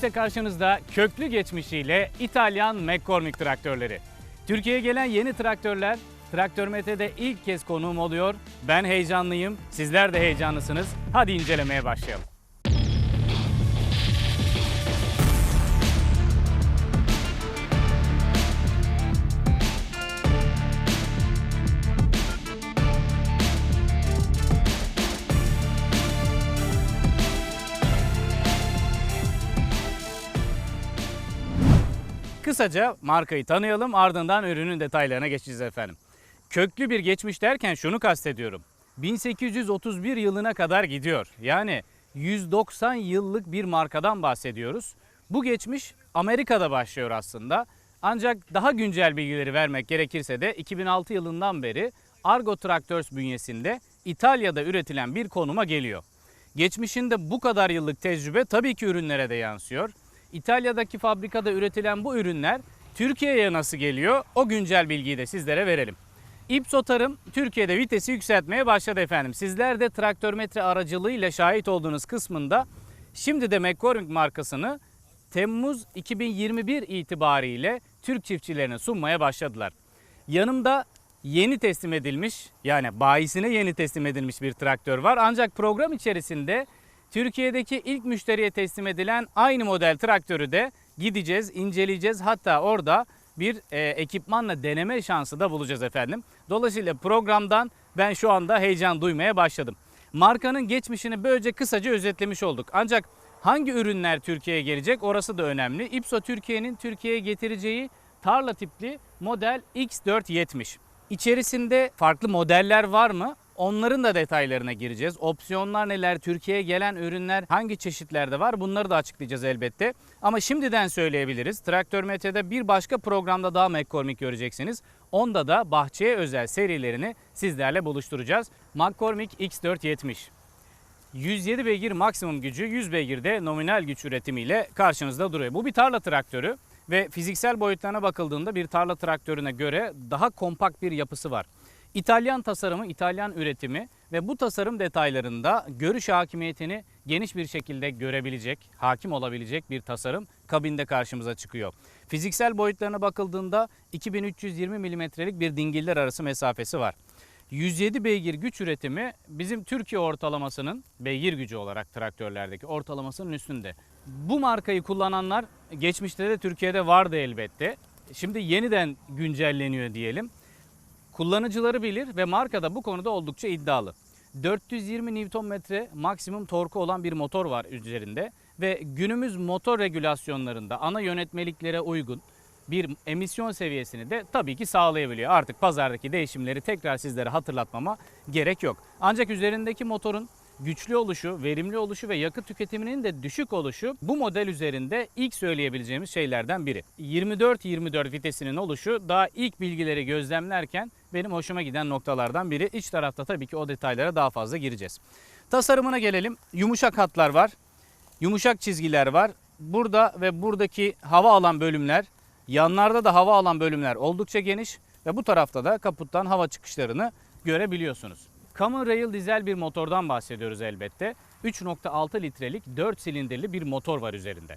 İşte karşınızda köklü geçmişiyle İtalyan McCormick traktörleri. Türkiye'ye gelen yeni traktörler Traktör Mete'de ilk kez konuğum oluyor. Ben heyecanlıyım, sizler de heyecanlısınız. Hadi incelemeye başlayalım. Kısaca markayı tanıyalım ardından ürünün detaylarına geçeceğiz efendim. Köklü bir geçmiş derken şunu kastediyorum. 1831 yılına kadar gidiyor. Yani 190 yıllık bir markadan bahsediyoruz. Bu geçmiş Amerika'da başlıyor aslında. Ancak daha güncel bilgileri vermek gerekirse de 2006 yılından beri Argo Tractors bünyesinde İtalya'da üretilen bir konuma geliyor. Geçmişinde bu kadar yıllık tecrübe tabii ki ürünlere de yansıyor. İtalya'daki fabrikada üretilen bu ürünler Türkiye'ye nasıl geliyor? O güncel bilgiyi de sizlere verelim. İpso Tarım Türkiye'de vitesi yükseltmeye başladı efendim. Sizler de traktörmetre aracılığıyla şahit olduğunuz kısmında şimdi de McCormick markasını Temmuz 2021 itibariyle Türk çiftçilerine sunmaya başladılar. Yanımda yeni teslim edilmiş yani bayisine yeni teslim edilmiş bir traktör var. Ancak program içerisinde Türkiye'deki ilk müşteriye teslim edilen aynı model traktörü de gideceğiz, inceleyeceğiz. Hatta orada bir e, ekipmanla deneme şansı da bulacağız efendim. Dolayısıyla programdan ben şu anda heyecan duymaya başladım. Markanın geçmişini böylece kısaca özetlemiş olduk. Ancak hangi ürünler Türkiye'ye gelecek orası da önemli. Ipso Türkiye'nin Türkiye'ye getireceği tarla tipli model X470. İçerisinde farklı modeller var mı? Onların da detaylarına gireceğiz. Opsiyonlar neler, Türkiye'ye gelen ürünler hangi çeşitlerde var bunları da açıklayacağız elbette. Ama şimdiden söyleyebiliriz. Traktör Mete'de bir başka programda daha McCormick göreceksiniz. Onda da bahçeye özel serilerini sizlerle buluşturacağız. McCormick X470. 107 beygir maksimum gücü, 100 beygir de nominal güç üretimiyle karşınızda duruyor. Bu bir tarla traktörü ve fiziksel boyutlarına bakıldığında bir tarla traktörüne göre daha kompakt bir yapısı var. İtalyan tasarımı, İtalyan üretimi ve bu tasarım detaylarında görüş hakimiyetini geniş bir şekilde görebilecek, hakim olabilecek bir tasarım kabinde karşımıza çıkıyor. Fiziksel boyutlarına bakıldığında 2320 milimetrelik bir dingiller arası mesafesi var. 107 beygir güç üretimi bizim Türkiye ortalamasının beygir gücü olarak traktörlerdeki ortalamasının üstünde. Bu markayı kullananlar geçmişte de Türkiye'de vardı elbette. Şimdi yeniden güncelleniyor diyelim. Kullanıcıları bilir ve marka da bu konuda oldukça iddialı. 420 Nm maksimum torku olan bir motor var üzerinde ve günümüz motor regülasyonlarında ana yönetmeliklere uygun bir emisyon seviyesini de tabii ki sağlayabiliyor. Artık pazardaki değişimleri tekrar sizlere hatırlatmama gerek yok. Ancak üzerindeki motorun güçlü oluşu, verimli oluşu ve yakıt tüketiminin de düşük oluşu bu model üzerinde ilk söyleyebileceğimiz şeylerden biri. 24-24 vitesinin oluşu daha ilk bilgileri gözlemlerken benim hoşuma giden noktalardan biri. İç tarafta tabii ki o detaylara daha fazla gireceğiz. Tasarımına gelelim. Yumuşak hatlar var. Yumuşak çizgiler var. Burada ve buradaki hava alan bölümler, yanlarda da hava alan bölümler oldukça geniş ve bu tarafta da kaputtan hava çıkışlarını görebiliyorsunuz. Common Rail dizel bir motordan bahsediyoruz elbette. 3.6 litrelik 4 silindirli bir motor var üzerinde.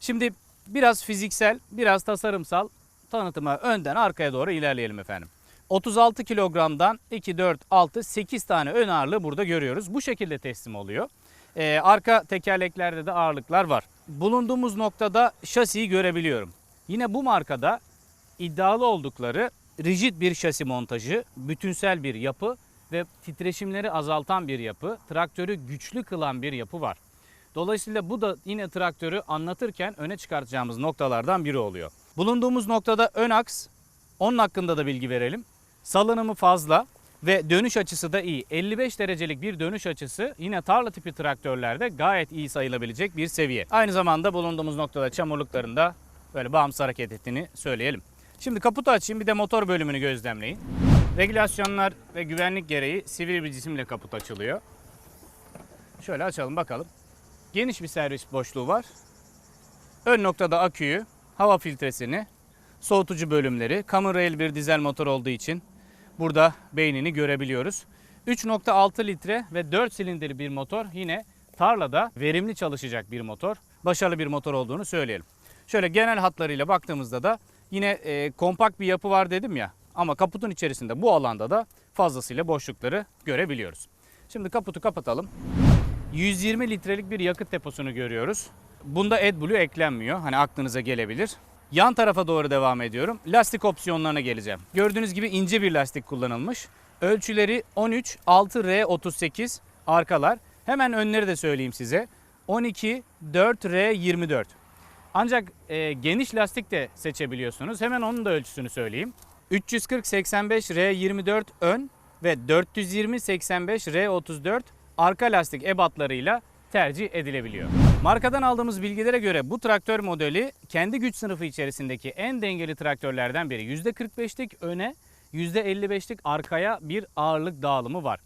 Şimdi biraz fiziksel, biraz tasarımsal tanıtıma önden arkaya doğru ilerleyelim efendim. 36 kilogramdan 2, 4, 6, 8 tane ön ağırlığı burada görüyoruz. Bu şekilde teslim oluyor. Ee, arka tekerleklerde de ağırlıklar var. Bulunduğumuz noktada şasiyi görebiliyorum. Yine bu markada iddialı oldukları rigid bir şasi montajı, bütünsel bir yapı ve titreşimleri azaltan bir yapı, traktörü güçlü kılan bir yapı var. Dolayısıyla bu da yine traktörü anlatırken öne çıkartacağımız noktalardan biri oluyor. Bulunduğumuz noktada ön aks, onun hakkında da bilgi verelim. Salınımı fazla ve dönüş açısı da iyi. 55 derecelik bir dönüş açısı yine tarla tipi traktörlerde gayet iyi sayılabilecek bir seviye. Aynı zamanda bulunduğumuz noktada çamurluklarında böyle bağımsız hareket ettiğini söyleyelim. Şimdi kaputu açayım bir de motor bölümünü gözlemleyin. Regülasyonlar ve güvenlik gereği sivri bir cisimle kaput açılıyor. Şöyle açalım bakalım. Geniş bir servis boşluğu var. Ön noktada aküyü, hava filtresini, soğutucu bölümleri, Common Rail bir dizel motor olduğu için burada beynini görebiliyoruz. 3.6 litre ve 4 silindirli bir motor yine tarlada verimli çalışacak bir motor. başarılı bir motor olduğunu söyleyelim. Şöyle genel hatlarıyla baktığımızda da yine e, kompakt bir yapı var dedim ya ama kaputun içerisinde bu alanda da fazlasıyla boşlukları görebiliyoruz. Şimdi kaputu kapatalım. 120 litrelik bir yakıt deposunu görüyoruz. Bunda AdBlue eklenmiyor. Hani aklınıza gelebilir. Yan tarafa doğru devam ediyorum. Lastik opsiyonlarına geleceğim. Gördüğünüz gibi ince bir lastik kullanılmış. Ölçüleri 13 6R38 arkalar. Hemen önleri de söyleyeyim size. 12 4R24. Ancak e, geniş lastik de seçebiliyorsunuz. Hemen onun da ölçüsünü söyleyeyim. 340 85 R24 ön ve 420 85 R34 arka lastik ebatlarıyla tercih edilebiliyor. Markadan aldığımız bilgilere göre bu traktör modeli kendi güç sınıfı içerisindeki en dengeli traktörlerden biri. %45'lik öne, %55'lik arkaya bir ağırlık dağılımı var.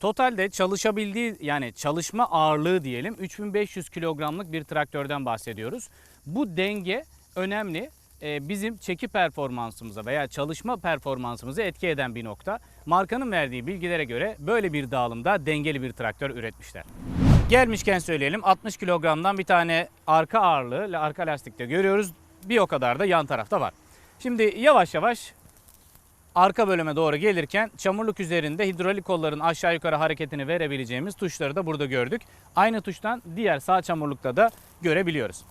Totalde çalışabildiği yani çalışma ağırlığı diyelim 3500 kilogramlık bir traktörden bahsediyoruz. Bu denge önemli. Ee, bizim çeki performansımıza veya çalışma performansımızı etki eden bir nokta. Markanın verdiği bilgilere göre böyle bir dağılımda dengeli bir traktör üretmişler. Gelmişken söyleyelim 60 kilogramdan bir tane arka ağırlığı arka lastikte görüyoruz. Bir o kadar da yan tarafta var. Şimdi yavaş yavaş arka bölüme doğru gelirken çamurluk üzerinde hidrolik kolların aşağı yukarı hareketini verebileceğimiz tuşları da burada gördük. Aynı tuştan diğer sağ çamurlukta da görebiliyoruz.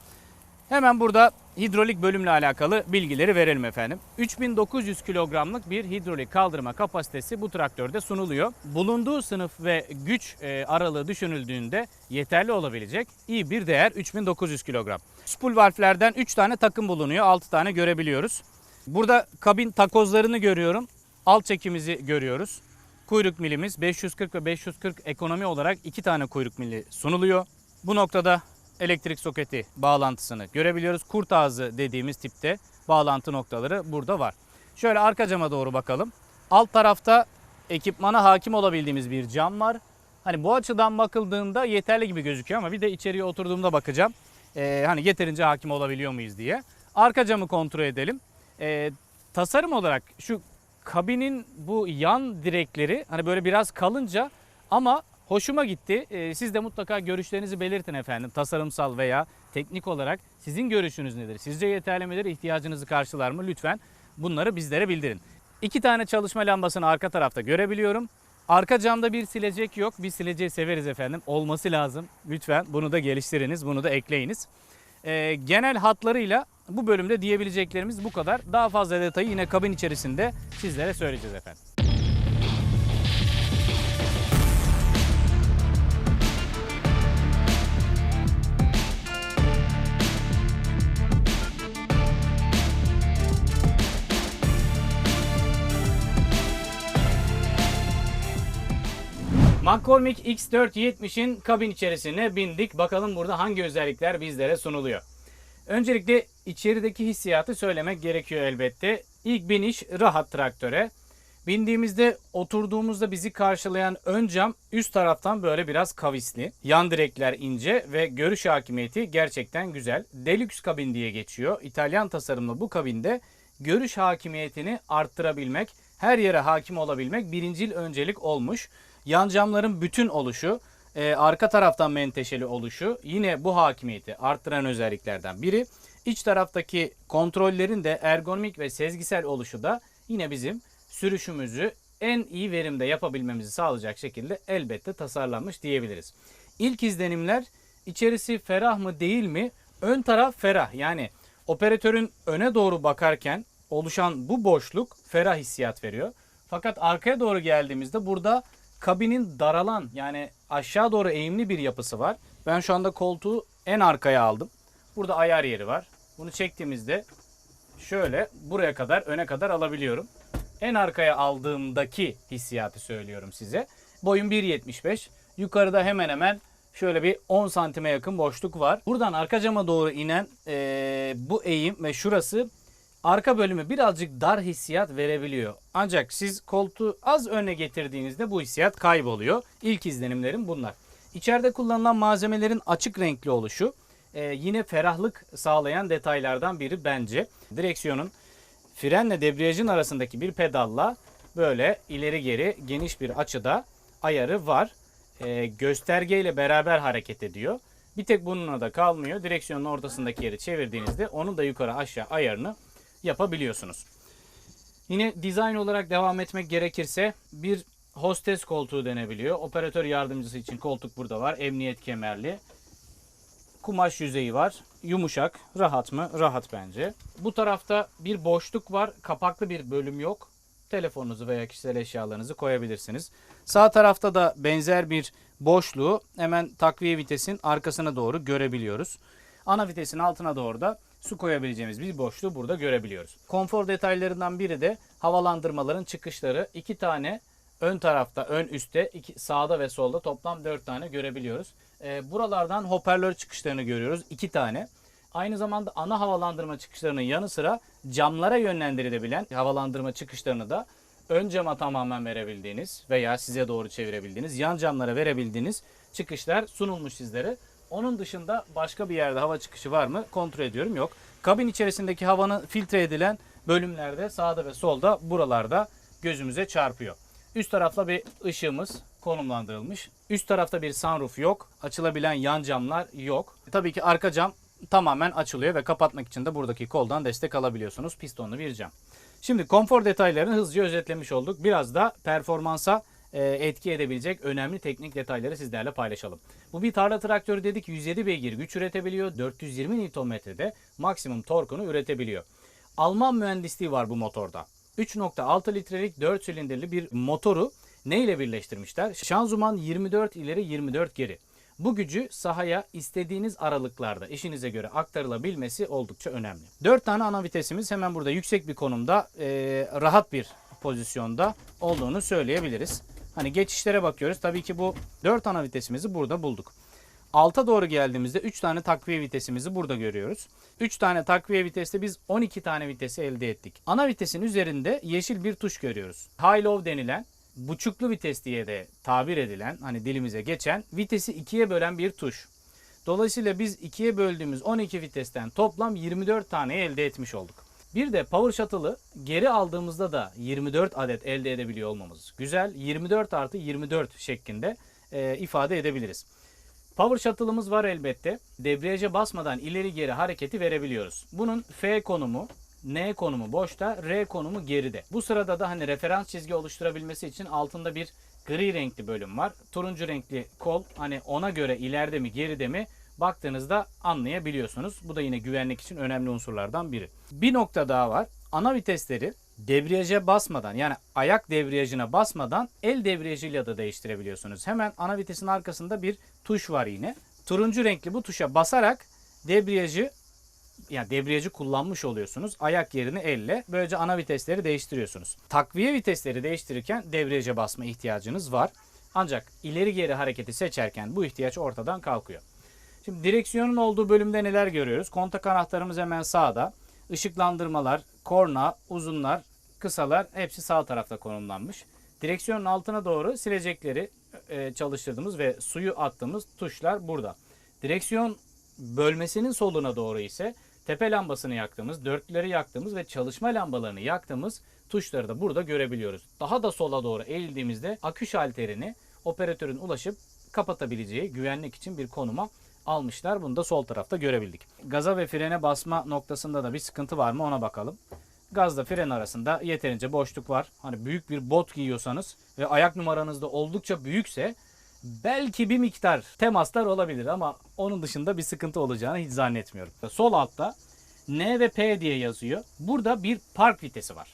Hemen burada hidrolik bölümle alakalı bilgileri verelim efendim. 3900 kilogramlık bir hidrolik kaldırma kapasitesi bu traktörde sunuluyor. Bulunduğu sınıf ve güç e, aralığı düşünüldüğünde yeterli olabilecek iyi bir değer 3900 kilogram. Spool valflerden 3 tane takım bulunuyor. 6 tane görebiliyoruz. Burada kabin takozlarını görüyorum. Alt çekimizi görüyoruz. Kuyruk milimiz 540 ve 540 ekonomi olarak iki tane kuyruk mili sunuluyor. Bu noktada elektrik soketi bağlantısını görebiliyoruz. Kurt ağzı dediğimiz tipte bağlantı noktaları burada var. Şöyle arka cama doğru bakalım. Alt tarafta ekipmana hakim olabildiğimiz bir cam var. Hani bu açıdan bakıldığında yeterli gibi gözüküyor ama bir de içeriye oturduğumda bakacağım. Ee, hani yeterince hakim olabiliyor muyuz diye. Arka camı kontrol edelim. Ee, tasarım olarak şu kabinin bu yan direkleri hani böyle biraz kalınca ama hoşuma gitti. Ee, siz de mutlaka görüşlerinizi belirtin efendim. Tasarımsal veya teknik olarak sizin görüşünüz nedir? Sizce yeterli midir? İhtiyacınızı karşılar mı? Lütfen bunları bizlere bildirin. İki tane çalışma lambasını arka tarafta görebiliyorum. Arka camda bir silecek yok. Biz sileceği severiz efendim. Olması lazım. Lütfen bunu da geliştiriniz. Bunu da ekleyiniz. Ee, genel hatlarıyla bu bölümde diyebileceklerimiz bu kadar. Daha fazla detayı yine kabin içerisinde sizlere söyleyeceğiz efendim. McCormick X470'in kabin içerisine bindik. Bakalım burada hangi özellikler bizlere sunuluyor. Öncelikle içerideki hissiyatı söylemek gerekiyor elbette. İlk biniş rahat traktöre. Bindiğimizde oturduğumuzda bizi karşılayan ön cam üst taraftan böyle biraz kavisli. Yan direkler ince ve görüş hakimiyeti gerçekten güzel. Deluxe kabin diye geçiyor. İtalyan tasarımlı bu kabinde görüş hakimiyetini arttırabilmek, her yere hakim olabilmek birincil öncelik olmuş. Yan camların bütün oluşu, e, arka taraftan menteşeli oluşu yine bu hakimiyeti arttıran özelliklerden biri. İç taraftaki kontrollerin de ergonomik ve sezgisel oluşu da yine bizim sürüşümüzü en iyi verimde yapabilmemizi sağlayacak şekilde elbette tasarlanmış diyebiliriz. İlk izlenimler içerisi ferah mı değil mi? Ön taraf ferah yani operatörün öne doğru bakarken oluşan bu boşluk ferah hissiyat veriyor. Fakat arkaya doğru geldiğimizde burada kabinin daralan yani aşağı doğru eğimli bir yapısı var. Ben şu anda koltuğu en arkaya aldım. Burada ayar yeri var. Bunu çektiğimizde şöyle buraya kadar öne kadar alabiliyorum. En arkaya aldığımdaki hissiyatı söylüyorum size. Boyum 1.75. Yukarıda hemen hemen şöyle bir 10 santime yakın boşluk var. Buradan arka cama doğru inen eee, bu eğim ve şurası arka bölümü birazcık dar hissiyat verebiliyor. Ancak siz koltuğu az öne getirdiğinizde bu hissiyat kayboluyor. İlk izlenimlerim bunlar. İçeride kullanılan malzemelerin açık renkli oluşu e, yine ferahlık sağlayan detaylardan biri bence. Direksiyonun frenle debriyajın arasındaki bir pedalla böyle ileri geri geniş bir açıda ayarı var. E, göstergeyle beraber hareket ediyor. Bir tek bununla da kalmıyor. Direksiyonun ortasındaki yeri çevirdiğinizde onun da yukarı aşağı ayarını yapabiliyorsunuz. Yine dizayn olarak devam etmek gerekirse bir hostes koltuğu denebiliyor. Operatör yardımcısı için koltuk burada var. Emniyet kemerli. Kumaş yüzeyi var. Yumuşak. Rahat mı? Rahat bence. Bu tarafta bir boşluk var. Kapaklı bir bölüm yok. Telefonunuzu veya kişisel eşyalarınızı koyabilirsiniz. Sağ tarafta da benzer bir boşluğu hemen takviye vitesin arkasına doğru görebiliyoruz. Ana vitesin altına doğru da su koyabileceğimiz bir boşluğu burada görebiliyoruz. Konfor detaylarından biri de havalandırmaların çıkışları. iki tane ön tarafta, ön üstte, iki, sağda ve solda toplam 4 tane görebiliyoruz. Ee, buralardan hoparlör çıkışlarını görüyoruz. 2 tane. Aynı zamanda ana havalandırma çıkışlarının yanı sıra camlara yönlendirilebilen havalandırma çıkışlarını da ön cama tamamen verebildiğiniz veya size doğru çevirebildiğiniz, yan camlara verebildiğiniz çıkışlar sunulmuş sizlere. Onun dışında başka bir yerde hava çıkışı var mı kontrol ediyorum yok. Kabin içerisindeki havanın filtre edilen bölümlerde sağda ve solda buralarda gözümüze çarpıyor. Üst tarafta bir ışığımız konumlandırılmış. Üst tarafta bir sunroof yok. Açılabilen yan camlar yok. Tabii ki arka cam tamamen açılıyor ve kapatmak için de buradaki koldan destek alabiliyorsunuz. Pistonlu bir cam. Şimdi konfor detaylarını hızlıca özetlemiş olduk. Biraz da performansa e, etki edebilecek önemli teknik detayları sizlerle paylaşalım. Bu bir tarla traktörü dedik 107 beygir güç üretebiliyor. 420 Nm'de maksimum torkunu üretebiliyor. Alman mühendisliği var bu motorda. 3.6 litrelik 4 silindirli bir motoru ne ile birleştirmişler? Şanzıman 24 ileri 24 geri. Bu gücü sahaya istediğiniz aralıklarda işinize göre aktarılabilmesi oldukça önemli. 4 tane ana vitesimiz hemen burada yüksek bir konumda e, rahat bir pozisyonda olduğunu söyleyebiliriz. Hani geçişlere bakıyoruz. Tabii ki bu 4 ana vitesimizi burada bulduk. Alta doğru geldiğimizde 3 tane takviye vitesimizi burada görüyoruz. 3 tane takviye viteste biz 12 tane vitesi elde ettik. Ana vitesin üzerinde yeşil bir tuş görüyoruz. High low denilen buçuklu vites diye de tabir edilen hani dilimize geçen vitesi ikiye bölen bir tuş. Dolayısıyla biz ikiye böldüğümüz 12 vitesten toplam 24 tane elde etmiş olduk. Bir de Power Shuttle'ı geri aldığımızda da 24 adet elde edebiliyor olmamız güzel. 24 artı 24 şeklinde e, ifade edebiliriz. Power Shuttle'ımız var elbette. Debriyaja basmadan ileri geri hareketi verebiliyoruz. Bunun F konumu, N konumu boşta, R konumu geride. Bu sırada da hani referans çizgi oluşturabilmesi için altında bir gri renkli bölüm var. Turuncu renkli kol hani ona göre ileride mi geride mi baktığınızda anlayabiliyorsunuz. Bu da yine güvenlik için önemli unsurlardan biri. Bir nokta daha var. Ana vitesleri debriyaja basmadan yani ayak debriyajına basmadan el debriyajıyla da değiştirebiliyorsunuz. Hemen ana vitesin arkasında bir tuş var yine. Turuncu renkli bu tuşa basarak debriyajı yani debriyajı kullanmış oluyorsunuz. Ayak yerini elle. Böylece ana vitesleri değiştiriyorsunuz. Takviye vitesleri değiştirirken debriyaja basma ihtiyacınız var. Ancak ileri geri hareketi seçerken bu ihtiyaç ortadan kalkıyor. Şimdi direksiyonun olduğu bölümde neler görüyoruz? Kontak anahtarımız hemen sağda. Işıklandırmalar, korna, uzunlar, kısalar hepsi sağ tarafta konumlanmış. Direksiyonun altına doğru silecekleri e, çalıştırdığımız ve suyu attığımız tuşlar burada. Direksiyon bölmesinin soluna doğru ise tepe lambasını yaktığımız, dörtlüleri yaktığımız ve çalışma lambalarını yaktığımız tuşları da burada görebiliyoruz. Daha da sola doğru eğildiğimizde akü şalterini operatörün ulaşıp kapatabileceği güvenlik için bir konuma almışlar. Bunu da sol tarafta görebildik. Gaza ve frene basma noktasında da bir sıkıntı var mı ona bakalım. Gazla fren arasında yeterince boşluk var. Hani büyük bir bot giyiyorsanız ve ayak numaranız da oldukça büyükse belki bir miktar temaslar olabilir ama onun dışında bir sıkıntı olacağını hiç zannetmiyorum. Sol altta N ve P diye yazıyor. Burada bir park vitesi var.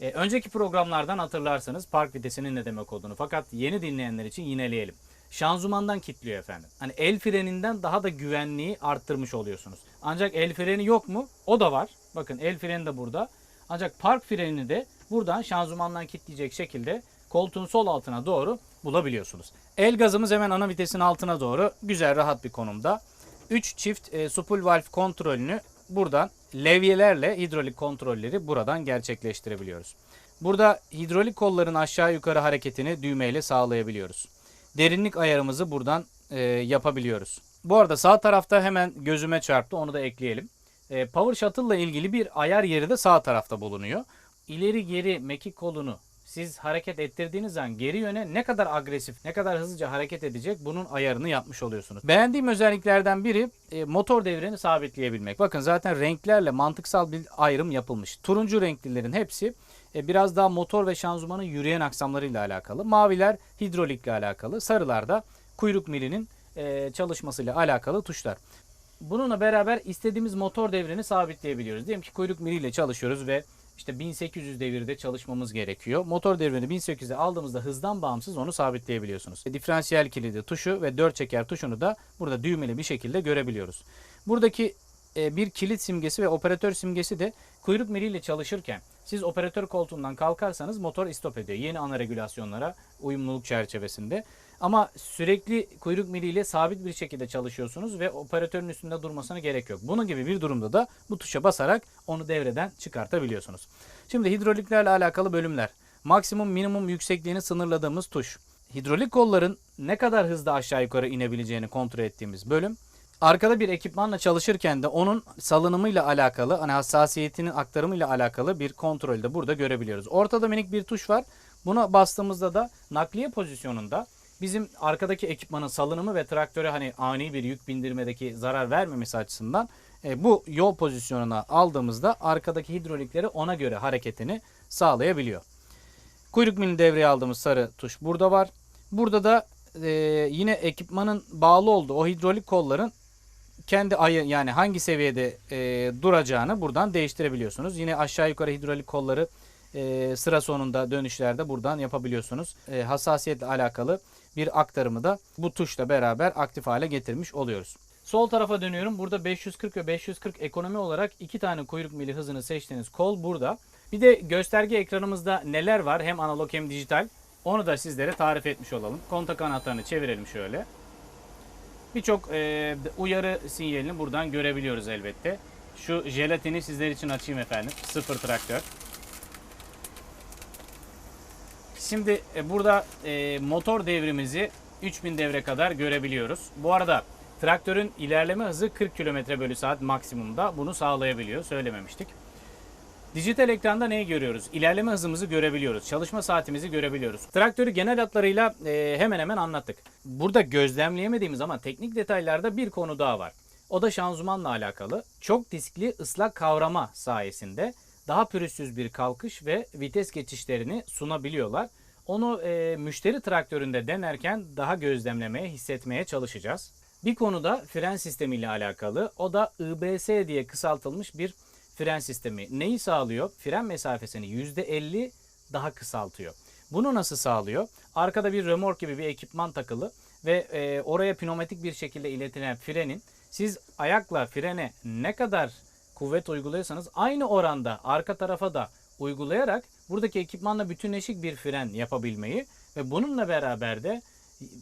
E, önceki programlardan hatırlarsanız park vitesinin ne demek olduğunu. Fakat yeni dinleyenler için yineleyelim. Şanzımandan kilitliyor efendim. Hani el freninden daha da güvenliği arttırmış oluyorsunuz. Ancak el freni yok mu? O da var. Bakın el freni de burada. Ancak park frenini de buradan şanzımandan kilitleyecek şekilde koltuğun sol altına doğru bulabiliyorsunuz. El gazımız hemen ana vitesin altına doğru güzel rahat bir konumda. 3 çift e, spool valve kontrolünü buradan levyelerle hidrolik kontrolleri buradan gerçekleştirebiliyoruz. Burada hidrolik kolların aşağı yukarı hareketini düğmeyle sağlayabiliyoruz. Derinlik ayarımızı buradan e, yapabiliyoruz. Bu arada sağ tarafta hemen gözüme çarptı onu da ekleyelim. E, Power Shuttle ile ilgili bir ayar yeri de sağ tarafta bulunuyor. İleri geri mekik kolunu siz hareket ettirdiğiniz zaman geri yöne ne kadar agresif, ne kadar hızlıca hareket edecek bunun ayarını yapmış oluyorsunuz. Beğendiğim özelliklerden biri e, motor devrini sabitleyebilmek. Bakın zaten renklerle mantıksal bir ayrım yapılmış. Turuncu renklilerin hepsi e, biraz daha motor ve şanzımanın yürüyen aksamlarıyla alakalı. Maviler hidrolikle alakalı. Sarılar da kuyruk milinin e, çalışmasıyla alakalı tuşlar. Bununla beraber istediğimiz motor devrini sabitleyebiliyoruz. Diyelim ki kuyruk miliyle çalışıyoruz ve işte 1800 devirde çalışmamız gerekiyor. Motor devrini 1800'e aldığımızda hızdan bağımsız onu sabitleyebiliyorsunuz. Diferansiyel kilidi tuşu ve 4 çeker tuşunu da burada düğmeli bir şekilde görebiliyoruz. Buradaki e, bir kilit simgesi ve operatör simgesi de kuyruk miliyle çalışırken siz operatör koltuğundan kalkarsanız motor istop ediyor. Yeni ana regülasyonlara uyumluluk çerçevesinde. Ama sürekli kuyruk miliyle sabit bir şekilde çalışıyorsunuz ve operatörün üstünde durmasına gerek yok. Bunun gibi bir durumda da bu tuşa basarak onu devreden çıkartabiliyorsunuz. Şimdi hidroliklerle alakalı bölümler. Maksimum minimum yüksekliğini sınırladığımız tuş. Hidrolik kolların ne kadar hızda aşağı yukarı inebileceğini kontrol ettiğimiz bölüm. Arkada bir ekipmanla çalışırken de onun salınımıyla alakalı, hani hassasiyetinin aktarımıyla alakalı bir kontrolü de burada görebiliyoruz. Ortada minik bir tuş var. Buna bastığımızda da nakliye pozisyonunda bizim arkadaki ekipmanın salınımı ve traktöre hani ani bir yük bindirmedeki zarar vermemesi açısından e, bu yol pozisyonuna aldığımızda arkadaki hidrolikleri ona göre hareketini sağlayabiliyor. Kuyruk milini devreye aldığımız sarı tuş burada var. Burada da e, yine ekipmanın bağlı olduğu o hidrolik kolların kendi ayı yani hangi seviyede e, duracağını buradan değiştirebiliyorsunuz. Yine aşağı yukarı hidrolik kolları e, sıra sonunda dönüşlerde buradan yapabiliyorsunuz. E, hassasiyetle alakalı bir aktarımı da bu tuşla beraber aktif hale getirmiş oluyoruz. Sol tarafa dönüyorum. Burada 540 ve 540 ekonomi olarak iki tane kuyruk mili hızını seçtiğiniz kol burada. Bir de gösterge ekranımızda neler var hem analog hem dijital onu da sizlere tarif etmiş olalım. Kontak anahtarını çevirelim şöyle. Birçok e, uyarı sinyalini buradan görebiliyoruz elbette. Şu jelatini sizler için açayım efendim. Sıfır traktör. Şimdi e, burada e, motor devrimizi 3000 devre kadar görebiliyoruz. Bu arada traktörün ilerleme hızı 40 km bölü saat maksimumda. Bunu sağlayabiliyor. Söylememiştik. Dijital ekranda neyi görüyoruz? İlerleme hızımızı görebiliyoruz. Çalışma saatimizi görebiliyoruz. Traktörü genel hatlarıyla e, hemen hemen anlattık. Burada gözlemleyemediğimiz ama teknik detaylarda bir konu daha var. O da şanzımanla alakalı. Çok diskli ıslak kavrama sayesinde daha pürüzsüz bir kalkış ve vites geçişlerini sunabiliyorlar. Onu e, müşteri traktöründe denerken daha gözlemlemeye, hissetmeye çalışacağız. Bir konu da fren sistemi ile alakalı. O da IBS diye kısaltılmış bir fren sistemi. Neyi sağlıyor? Fren mesafesini %50 daha kısaltıyor. Bunu nasıl sağlıyor? Arkada bir remork gibi bir ekipman takılı ve e, oraya pneumatik bir şekilde iletilen frenin siz ayakla frene ne kadar kuvvet uyguluyorsanız aynı oranda arka tarafa da uygulayarak buradaki ekipmanla bütünleşik bir fren yapabilmeyi ve bununla beraber de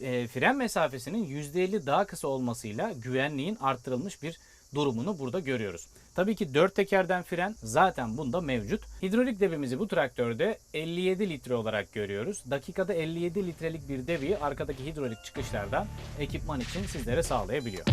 e, fren mesafesinin %50 daha kısa olmasıyla güvenliğin arttırılmış bir durumunu burada görüyoruz. Tabii ki dört tekerden fren zaten bunda mevcut. Hidrolik devimizi bu traktörde 57 litre olarak görüyoruz. Dakikada 57 litrelik bir deviyi arkadaki hidrolik çıkışlardan ekipman için sizlere sağlayabiliyor.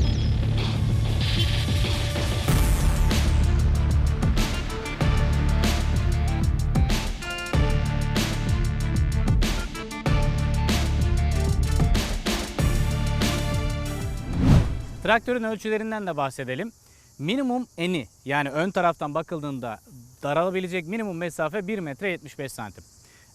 Traktörün ölçülerinden de bahsedelim. Minimum eni yani ön taraftan bakıldığında daralabilecek minimum mesafe 1 metre 75 santim.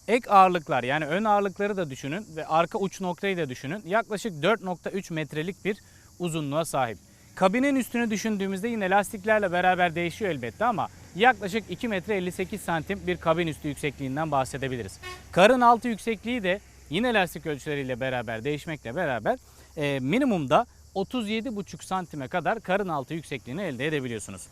Ek ağırlıklar yani ön ağırlıkları da düşünün ve arka uç noktayı da düşünün. Yaklaşık 4.3 metrelik bir uzunluğa sahip. Kabinin üstünü düşündüğümüzde yine lastiklerle beraber değişiyor elbette ama yaklaşık 2 metre 58 santim bir kabin üstü yüksekliğinden bahsedebiliriz. Karın altı yüksekliği de yine lastik ölçüleriyle beraber değişmekle beraber e, minimumda 37,5 santime kadar karın altı yüksekliğini elde edebiliyorsunuz.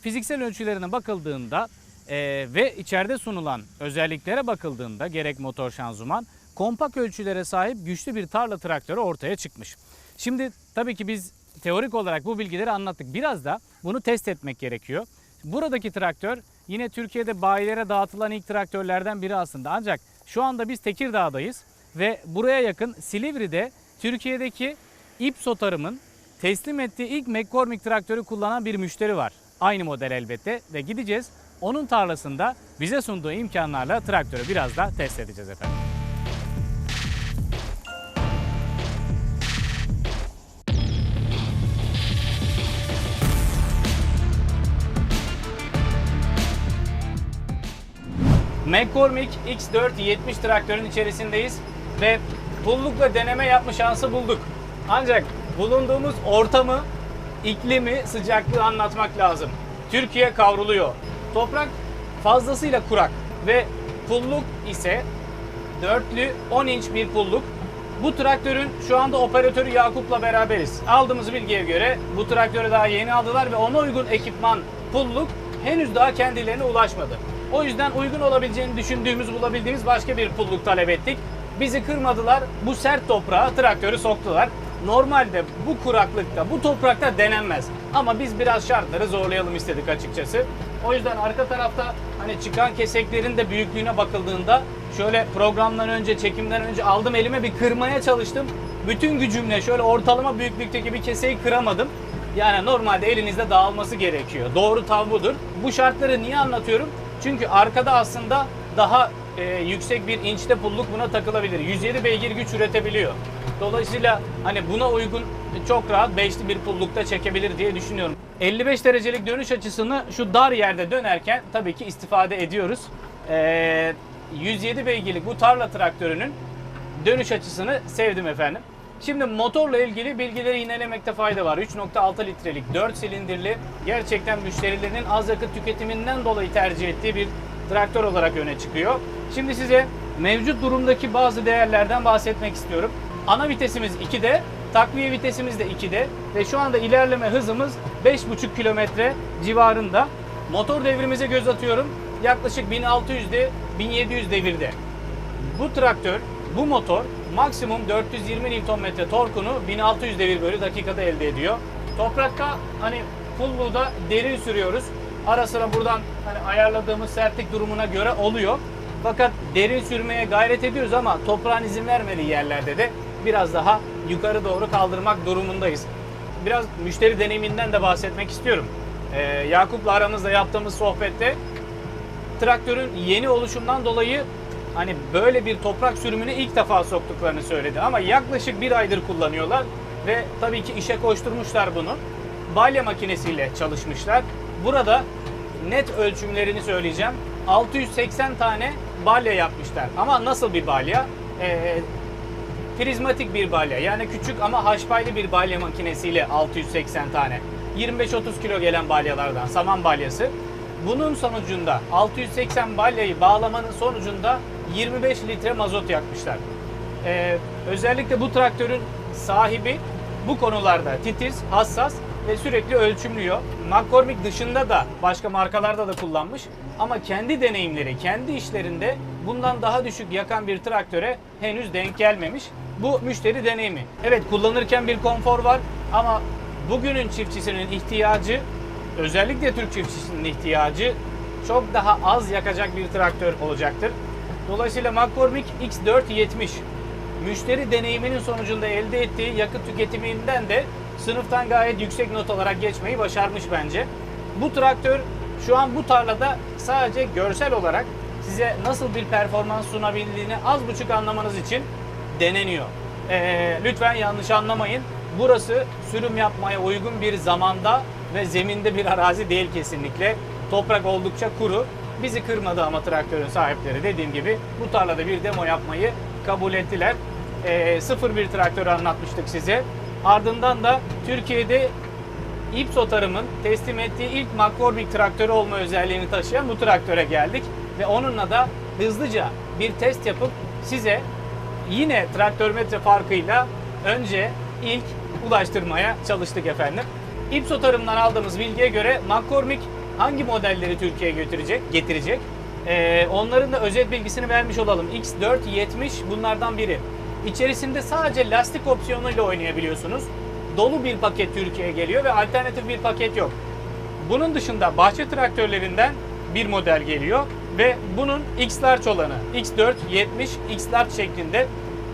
Fiziksel ölçülerine bakıldığında e, ve içeride sunulan özelliklere bakıldığında gerek motor şanzıman kompak ölçülere sahip güçlü bir tarla traktörü ortaya çıkmış. Şimdi tabii ki biz teorik olarak bu bilgileri anlattık. Biraz da bunu test etmek gerekiyor. Buradaki traktör yine Türkiye'de bayilere dağıtılan ilk traktörlerden biri aslında. Ancak şu anda biz Tekirdağ'dayız ve buraya yakın Silivri'de Türkiye'deki İpso Tarım'ın teslim ettiği ilk McCormick traktörü kullanan bir müşteri var. Aynı model elbette ve gideceğiz. Onun tarlasında bize sunduğu imkanlarla traktörü biraz da test edeceğiz efendim. McCormick X470 traktörün içerisindeyiz ve pullukla deneme yapma şansı bulduk. Ancak bulunduğumuz ortamı, iklimi, sıcaklığı anlatmak lazım. Türkiye kavruluyor. Toprak fazlasıyla kurak ve pulluk ise dörtlü 10 inç bir pulluk. Bu traktörün şu anda operatörü Yakup'la beraberiz. Aldığımız bilgiye göre bu traktörü daha yeni aldılar ve ona uygun ekipman pulluk henüz daha kendilerine ulaşmadı. O yüzden uygun olabileceğini düşündüğümüz, bulabildiğimiz başka bir pulluk talep ettik. Bizi kırmadılar, bu sert toprağa traktörü soktular. Normalde bu kuraklıkta, bu toprakta denenmez. Ama biz biraz şartları zorlayalım istedik açıkçası. O yüzden arka tarafta hani çıkan keseklerin de büyüklüğüne bakıldığında şöyle programdan önce, çekimden önce aldım elime bir kırmaya çalıştım. Bütün gücümle şöyle ortalama büyüklükteki bir keseyi kıramadım. Yani normalde elinizde dağılması gerekiyor. Doğru tav budur. Bu şartları niye anlatıyorum? Çünkü arkada aslında daha e, yüksek bir inçte pulluk buna takılabilir. 107 beygir güç üretebiliyor. Dolayısıyla hani buna uygun çok rahat beşli bir pullukta çekebilir diye düşünüyorum. 55 derecelik dönüş açısını şu dar yerde dönerken tabii ki istifade ediyoruz. Ee, 107 beygirlik bu tarla traktörünün dönüş açısını sevdim efendim. Şimdi motorla ilgili bilgileri yinelemekte fayda var. 3.6 litrelik 4 silindirli gerçekten müşterilerinin az yakıt tüketiminden dolayı tercih ettiği bir traktör olarak öne çıkıyor. Şimdi size mevcut durumdaki bazı değerlerden bahsetmek istiyorum. Ana vitesimiz 2'de, takviye vitesimiz de 2'de ve şu anda ilerleme hızımız 5,5 kilometre civarında. Motor devrimize göz atıyorum. Yaklaşık 1600'de 1700 devirde. Bu traktör, bu motor maksimum 420 Nm torkunu 1600 devir bölü dakikada elde ediyor. Toprakta hani pulluda derin sürüyoruz. Ara sıra buradan hani ayarladığımız sertlik durumuna göre oluyor. Fakat derin sürmeye gayret ediyoruz ama toprağın izin vermediği yerlerde de biraz daha yukarı doğru kaldırmak durumundayız. Biraz müşteri deneyiminden de bahsetmek istiyorum. Ee, Yakup'la aramızda yaptığımız sohbette traktörün yeni oluşundan dolayı hani böyle bir toprak sürümünü ilk defa soktuklarını söyledi. Ama yaklaşık bir aydır kullanıyorlar ve tabii ki işe koşturmuşlar bunu. Balya makinesiyle çalışmışlar. Burada net ölçümlerini söyleyeceğim. 680 tane balya yapmışlar. Ama nasıl bir balya? Ee, prizmatik bir balya. Yani küçük ama haşpaylı bir balya makinesiyle 680 tane. 25-30 kilo gelen balyalardan saman balyası. Bunun sonucunda 680 balyayı bağlamanın sonucunda 25 litre mazot yakmışlar. Ee, özellikle bu traktörün sahibi bu konularda titiz, hassas ve sürekli ölçümlüyor. McCormick dışında da başka markalarda da kullanmış ama kendi deneyimleri, kendi işlerinde bundan daha düşük yakan bir traktöre henüz denk gelmemiş. Bu müşteri deneyimi. Evet kullanırken bir konfor var ama bugünün çiftçisinin ihtiyacı özellikle Türk çiftçisinin ihtiyacı çok daha az yakacak bir traktör olacaktır. Dolayısıyla McCormick X470 müşteri deneyiminin sonucunda elde ettiği yakıt tüketiminden de sınıftan gayet yüksek not alarak geçmeyi başarmış bence. Bu traktör şu an bu tarlada sadece görsel olarak size nasıl bir performans sunabildiğini az buçuk anlamanız için deneniyor. Ee, lütfen yanlış anlamayın. Burası sürüm yapmaya uygun bir zamanda ve zeminde bir arazi değil kesinlikle. Toprak oldukça kuru. Bizi kırmadı ama traktörün sahipleri dediğim gibi bu tarlada bir demo yapmayı kabul ettiler. Ee, sıfır bir traktörü anlatmıştık size. Ardından da Türkiye'de İpso Tarım'ın teslim ettiği ilk McCormick traktörü olma özelliğini taşıyan bu traktöre geldik. Ve onunla da hızlıca bir test yapıp size yine traktör metre farkıyla önce ilk ulaştırmaya çalıştık efendim. İpso Tarım'dan aldığımız bilgiye göre McCormick hangi modelleri Türkiye'ye götürecek, getirecek? Ee, onların da özet bilgisini vermiş olalım. X470 bunlardan biri. İçerisinde sadece lastik opsiyonuyla oynayabiliyorsunuz. Dolu bir paket Türkiye'ye geliyor ve alternatif bir paket yok. Bunun dışında bahçe traktörlerinden bir model geliyor ve bunun X-Large olanı X470 X-Large şeklinde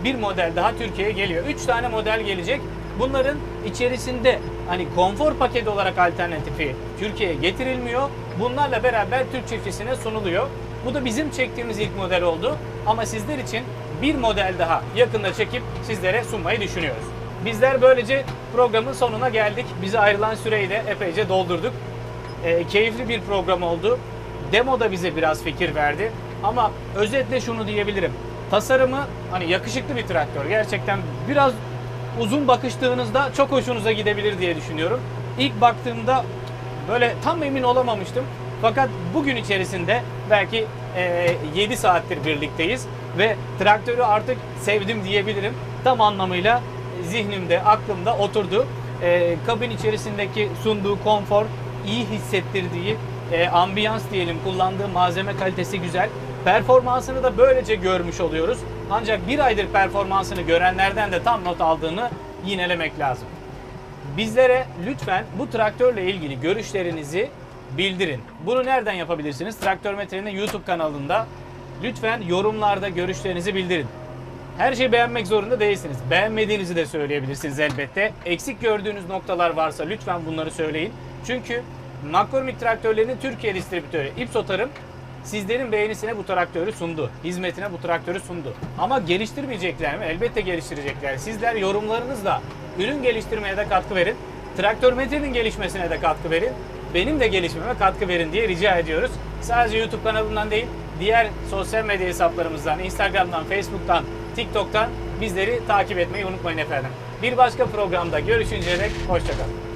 bir model daha Türkiye'ye geliyor. 3 tane model gelecek. Bunların içerisinde hani konfor paketi olarak alternatifi Türkiye'ye getirilmiyor bunlarla beraber Türk çiftçisine sunuluyor. Bu da bizim çektiğimiz ilk model oldu. Ama sizler için bir model daha yakında çekip sizlere sunmayı düşünüyoruz. Bizler böylece programın sonuna geldik. Bize ayrılan süreyi de epeyce doldurduk. Ee, keyifli bir program oldu. Demo da bize biraz fikir verdi. Ama özetle şunu diyebilirim. Tasarımı hani yakışıklı bir traktör. Gerçekten biraz uzun bakıştığınızda çok hoşunuza gidebilir diye düşünüyorum. İlk baktığımda böyle tam emin olamamıştım. Fakat bugün içerisinde belki e, 7 saattir birlikteyiz ve traktörü artık sevdim diyebilirim. Tam anlamıyla zihnimde, aklımda oturdu. E, kabin içerisindeki sunduğu konfor, iyi hissettirdiği e, ambiyans diyelim, kullandığı malzeme kalitesi güzel. Performansını da böylece görmüş oluyoruz. Ancak bir aydır performansını görenlerden de tam not aldığını yinelemek lazım. Bizlere lütfen bu traktörle ilgili görüşlerinizi bildirin. Bunu nereden yapabilirsiniz? Traktör Metre'nin YouTube kanalında lütfen yorumlarda görüşlerinizi bildirin. Her şeyi beğenmek zorunda değilsiniz. Beğenmediğinizi de söyleyebilirsiniz elbette. Eksik gördüğünüz noktalar varsa lütfen bunları söyleyin. Çünkü McCormick traktörlerinin Türkiye distribütörü İpso Tarım sizlerin beğenisine bu traktörü sundu. Hizmetine bu traktörü sundu. Ama geliştirmeyecekler mi? Elbette geliştirecekler. Sizler yorumlarınızla ürün geliştirmeye de katkı verin. Traktör metrenin gelişmesine de katkı verin. Benim de gelişmeme katkı verin diye rica ediyoruz. Sadece YouTube kanalından değil, diğer sosyal medya hesaplarımızdan, Instagram'dan, Facebook'tan, TikTok'tan bizleri takip etmeyi unutmayın efendim. Bir başka programda görüşünceye dek hoşçakalın.